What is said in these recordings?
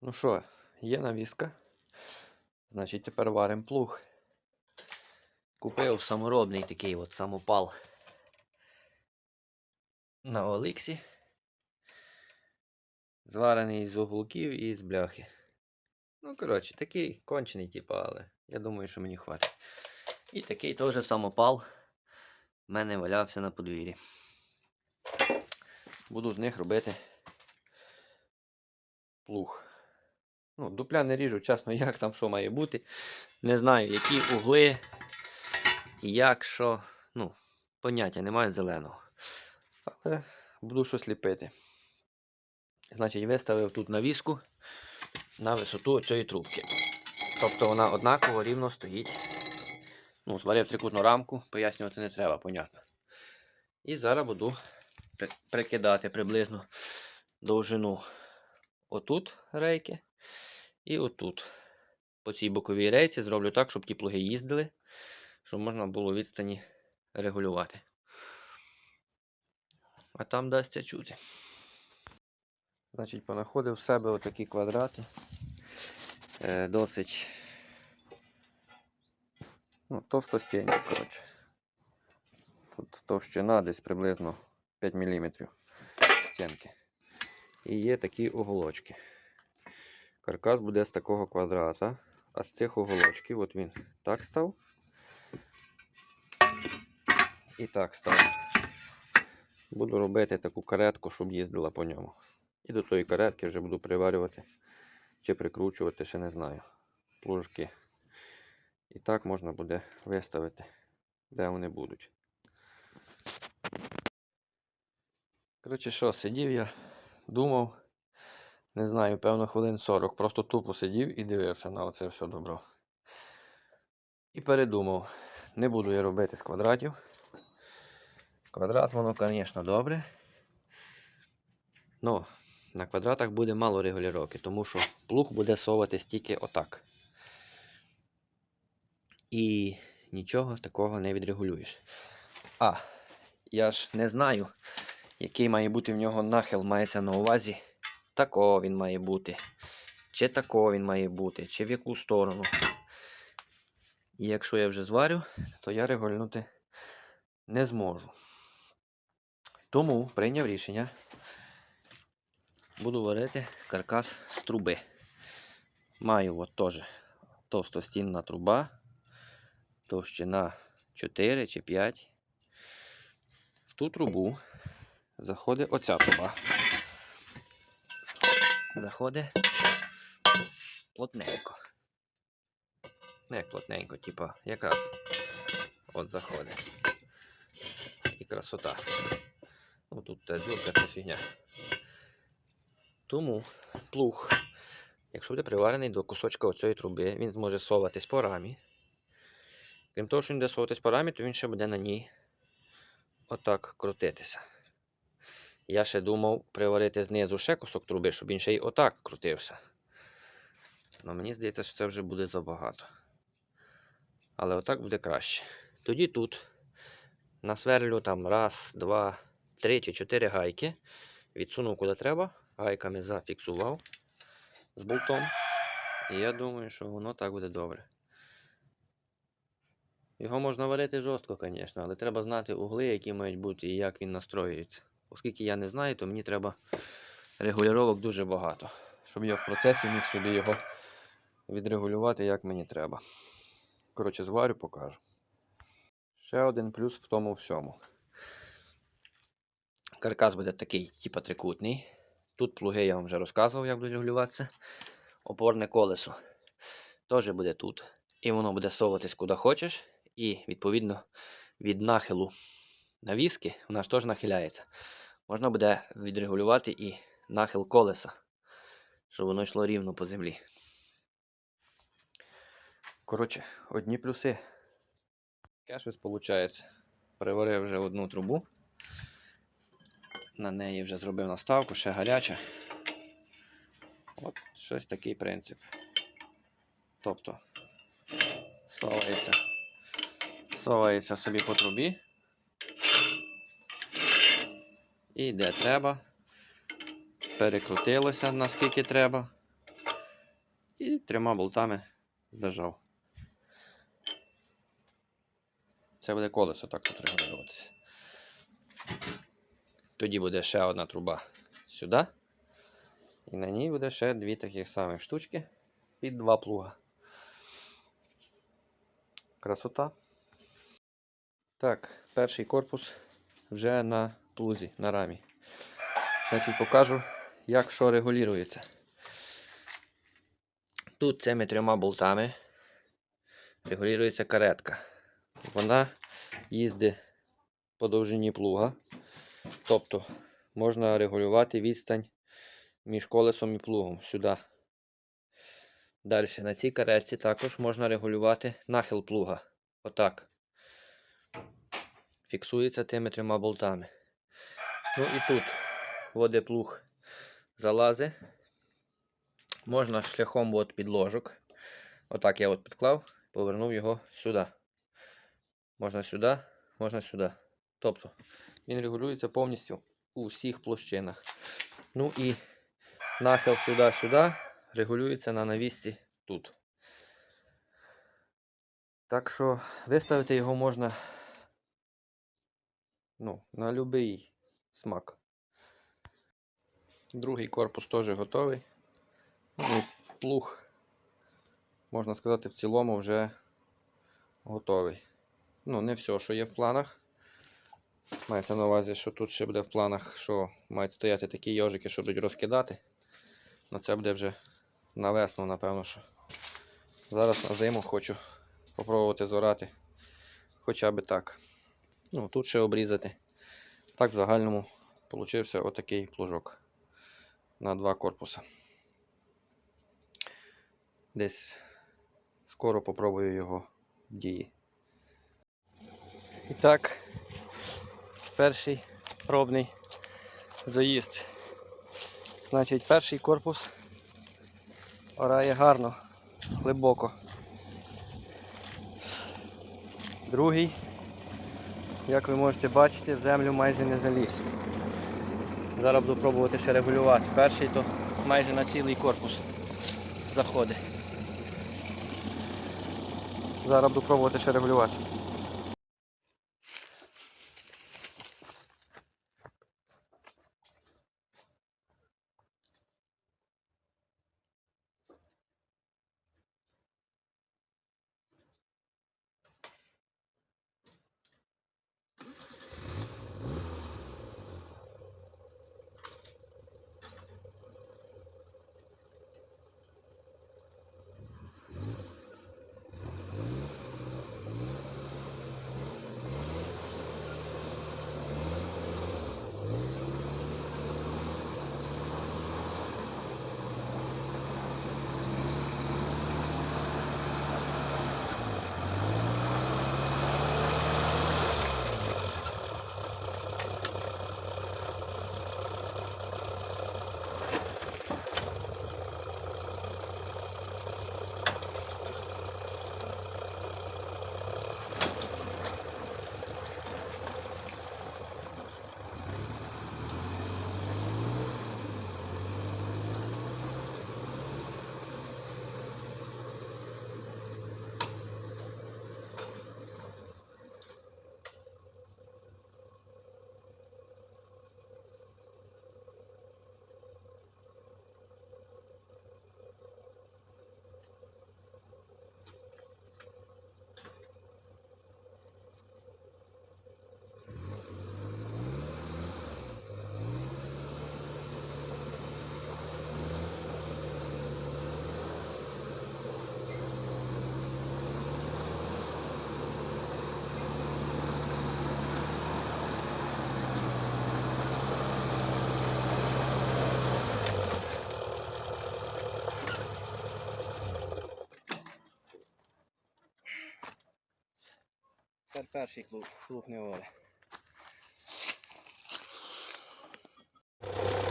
Ну що, є навіска. Значить, тепер варимо плуг. Купив саморобний такий от самопал на Оликсі. Зварений з уголків і з бляхи. Ну, коротше, такий кончений, типу, але я думаю, що мені хватить. І такий теж самопал в мене валявся на подвір'ї. Буду з них робити плуг. Ну, дупля не ріжу, чесно, як там що має бути. Не знаю, які угли, як що. Ну, поняття немає зеленого. Але буду щось ліпити. Значить, виставив тут навіску на висоту цієї трубки. Тобто вона однаково рівно стоїть. Ну, зварив трикутну рамку, пояснювати не треба, понятно. І зараз буду прикидати приблизно довжину отут рейки і отут. По цій боковій рейці зроблю так, щоб ті плуги їздили, щоб можна було відстані регулювати. А там дасться чути. Значить, понаходив в себе отакі квадрати. Е, досить ну, товстостінні, коротше. Тут товщина десь приблизно 5 мм стінки. І є такі уголочки. Каркас буде з такого квадрата, а з цих уголочків, от він так став. І так став. Буду робити таку каретку, щоб їздила по ньому. І до тої каретки вже буду приварювати чи прикручувати, ще не знаю. Плужки. І так можна буде виставити, де вони будуть. Коротше, що, сидів я, думав, не знаю, певно, хвилин 40. Просто тупо сидів і дивився на оце все добро. І передумав, не буду я робити з квадратів. Квадрат, воно, звісно, добре. Ну, на квадратах буде мало регулювання, тому що плуг буде соватись тільки отак. І нічого такого не відрегулюєш. А, я ж не знаю, який має бути в нього нахил, мається на увазі. Такого він має бути. Чи такого він має бути, чи в яку сторону. І якщо я вже зварю, то я регулювати не зможу. Тому прийняв рішення. Буду варити каркас з труби. Маю от теж товстостінна труба, товщина 4 чи 5. В ту трубу заходить оця труба. Заходить плотненько. Ну, як плотненько, типа, якраз от заходить. І красота. Ну тут та дзюрка це фігня. Тому плуг, якщо буде приварений до кусочка оцієї труби, він зможе соватись по рамі. Крім того, що він буде соватись по рамі, то він ще буде на ній отак крутитися. Я ще думав приварити знизу ще кусок труби, щоб він ще й отак крутився. Але мені здається, що це вже буде забагато. Але отак буде краще. Тоді тут насверлю там раз, два, три чи чотири гайки. Відсунув куди треба, гайками зафіксував з болтом. І я думаю, що воно так буде добре. Його можна варити жорстко, звісно, але треба знати угли, які мають бути і як він настроюється. Оскільки я не знаю, то мені треба регулювання дуже багато, щоб я в процесі міг собі його відрегулювати, як мені треба. Коротше, зварю, покажу. Ще один плюс в тому всьому. Каркас буде такий, типа трикутний. Тут плуги я вам вже розказував, як будуть регулюватися. Опорне колесо теж буде тут. І воно буде соватись куди хочеш. І, відповідно, від нахилу навіски вона ж теж нахиляється. Можна буде відрегулювати і нахил колеса, щоб воно йшло рівно по землі. Коротше, одні плюси. Таке щось виходить. Приварив вже одну трубу. На неї вже зробив наставку, ще гаряча. От щось такий принцип. Тобто совається, совається собі по трубі. І де треба. Перекрутилося наскільки треба. І трьома болтами зажав. Це буде колесо так тут регулюватися. Тоді буде ще одна труба сюди. І на ній буде ще дві таких самих штучки під два плуга. Красота. Так, перший корпус вже на плузі, на рамі. Значить, покажу, як що регулюється. Тут цими трьома болтами регулюється каретка. Вона їздить по довжині плуга. Тобто можна регулювати відстань між колесом і плугом сюди. Далі на цій каретці також можна регулювати нахил плуга. Отак. Фіксується тими трьома болтами. Ну і тут воде плуг залазить. Можна шляхом от підложок. Отак я от підклав, повернув його сюди. Можна сюди, можна сюди. Тобто він регулюється повністю у всіх площинах. Ну і нахил сюди-сюди регулюється на навісці тут. Так що виставити його можна ну, на будь-який смак. Другий корпус теж готовий. Ну, плуг, можна сказати, в цілому вже готовий. Ну, не все, що є в планах. Мається на увазі, що тут ще буде в планах, що мають стояти такі йожики, що будуть розкидати. Ну це буде вже на весну, напевно, що. Зараз на зиму хочу попробувати зорати хоча б так. Ну, тут ще обрізати. Так, в загальному получився отакий плужок на два корпуса. Десь скоро попробую його дії. І так, перший пробний заїзд. Значить, перший корпус орає гарно, глибоко. Другий, як ви можете бачити, в землю майже не заліз. Зараз буду пробувати ще регулювати. Перший то майже на цілий корпус заходить. Зараз буду пробувати ще регулювати. Тепер перший клуб, клуб не воля.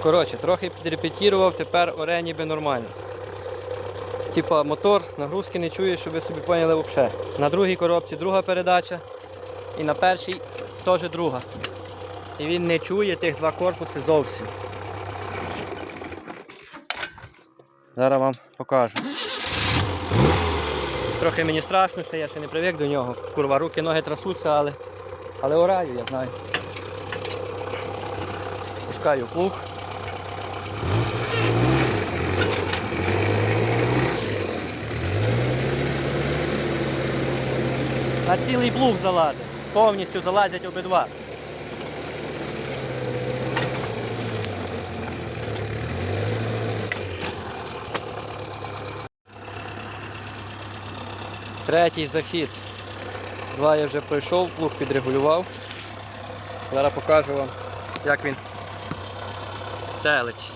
Коротше, трохи підрепетірував, тепер оре ніби нормально. Типа мотор, нагрузки не чує, щоб ви собі поняли взагалі. На другій коробці друга передача і на першій теж друга. І він не чує тих два корпуси зовсім. Зараз вам покажу. Трохи мені страшно, ще я ще не привик до нього. Курва, руки, ноги трасуться, але, але ораю, я знаю. Пускаю плуг. На цілий плуг залазить. Повністю залазять обидва. Третій захід. Два я вже пройшов, плуг підрегулював. Зараз покажу вам, як він стелить.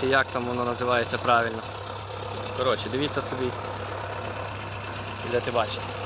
Чи як там воно називається правильно. Коротше, дивіться собі. Будете бачити.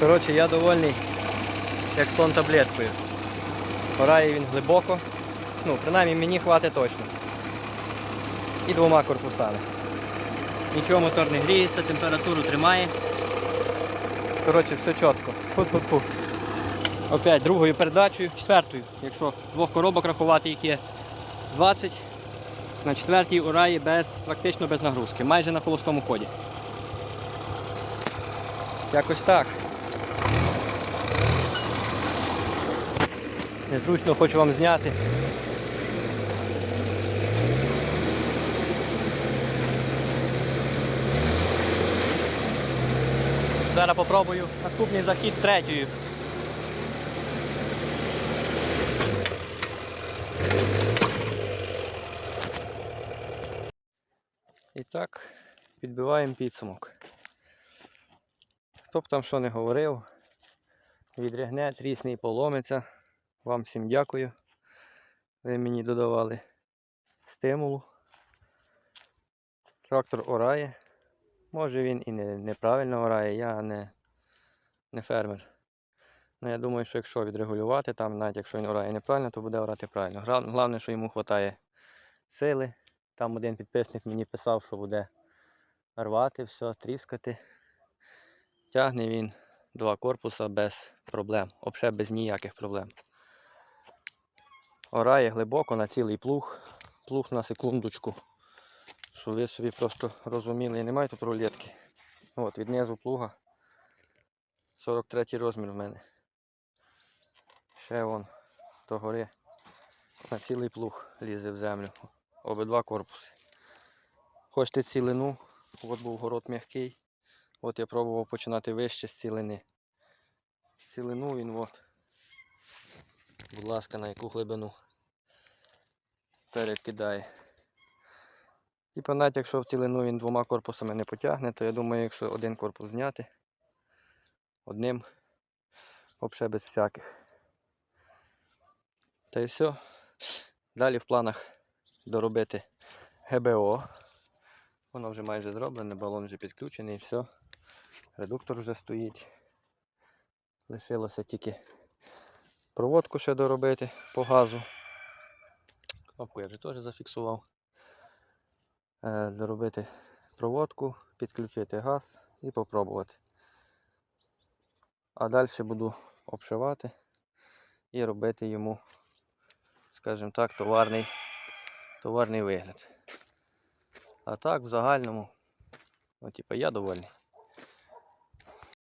Коротше, я довольний, як слон таблеткою. Орає він глибоко. Ну, принаймні мені хватить точно. І двома корпусами. Нічого мотор не гріється, температуру тримає. Коротше, все чітко. Фу-фу-фу. Опять другою передачею, четвертою. Якщо двох коробок рахувати, їх є 20, на четвертій орає без, практично без нагрузки, майже на холостому ході. Якось так. Незручно хочу вам зняти. Зараз попробую наступний захід третьою. І так, підбиваємо підсумок. Хто б там що не говорив, відрягне, трісне і поломиться. Вам всім дякую. Ви мені додавали стимулу. Трактор орає. Може він і не, неправильно орає, я не, не фермер. Ну, я думаю, що якщо відрегулювати, там, навіть якщо він орає неправильно, то буде орати правильно. Головне, що йому вистачає сили. Там один підписник мені писав, що буде рвати все, тріскати. Тягне він два корпуса без проблем, взагалі без ніяких проблем. Орає глибоко на цілий плуг. Плуг на секундочку. Щоб ви собі просто розуміли, немає тут рулетки. От, від низу плуга 43 розмір в мене. Ще вон до гори на цілий плуг лізе в землю. Обидва корпуси. Хочете цілину, от був город м'який. От я пробував починати вище з цілини. Цілину він от. Будь ласка, на яку глибину перекидає. Типа навіть якщо в цілину він двома корпусами не потягне, то я думаю, якщо один корпус зняти, одним взагалі без всяких. Та й все. Далі в планах доробити ГБО. Воно вже майже зроблене, балон вже підключений, все. Редуктор вже стоїть. Лишилося тільки проводку ще доробити по газу. Кнопку я вже теж зафіксував. Е, доробити проводку, підключити газ і попробувати. А далі буду обшивати і робити йому, скажімо так, товарний, товарний вигляд. А так, в загальному, ну, типу, я довольний.